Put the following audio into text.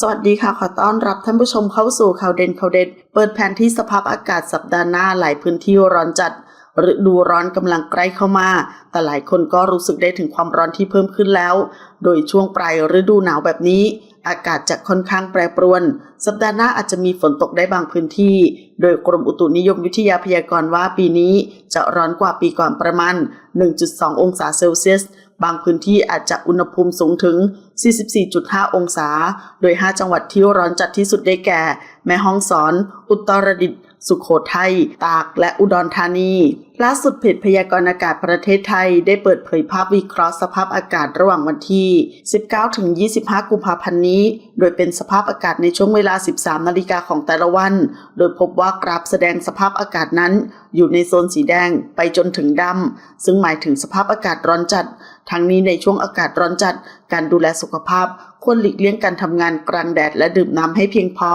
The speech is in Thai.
สวัสดีค่ะ ขอต้อนรับท่านผู้ชมเข้าสู่ข่าวเด่นข่าวเด็ดเปิดแผนที่สภาพอากาศสัปดาห์หน้าหลายพื้นที่ร้อนจัดฤดูร้อนกำลังใกล้เข้ามา แต่หลายคนก็รู้สึกได้ถึงความร้อนที่เพิ่มขึ้นแล้ว โดยช่วงปลายฤดูหนาวแบบนี้ อากาศจะค่อนข้างแปรปรวน สัปดาห์หน้าอาจจะมีฝนตกได้บางพื้นที่ โดยกรมอุตุนิยมวิทยาพยากรณ์ว่าปีนี้จะร้อนกว่าปีก่อนประมาณ 1.2 องศาเซลเซียส บางพื้นที่อาจจะอุณหภูมิสูงถึง 44.5 องศา โดย 5 จังหวัดที่ร้อนจัดที่สุดได้แก่ แม่ฮ่องสอน อุตรดิตถ์ สุขโขทัย ตาก และอุดรธานี ล่าสุดเพจพยากรณ์อากาศประเทศไทยได้เปิดเผยภาพวิเคราะห์สภาพอากาศระหว่างวันที่ 19ถึง25 กุมภาพันธ์นี้ โดยเป็นสภาพอากาศในช่วงเวลา 13 นาฬิกาของแต่ละวัน โดยพบว่ากราฟแสดงสภาพอากาศนั้น อยู่ในโซนสีแดงไปจนถึงดำ ซึ่งหมายถึงสภาพอากาศร้อนจัด ทั้งนี้ในช่วงอากาศร้อนจัด การดูแลสุขภาพควรหลีกเลี่ยงการทำงานกลางแดดและดื่มน้ำให้เพียงพอ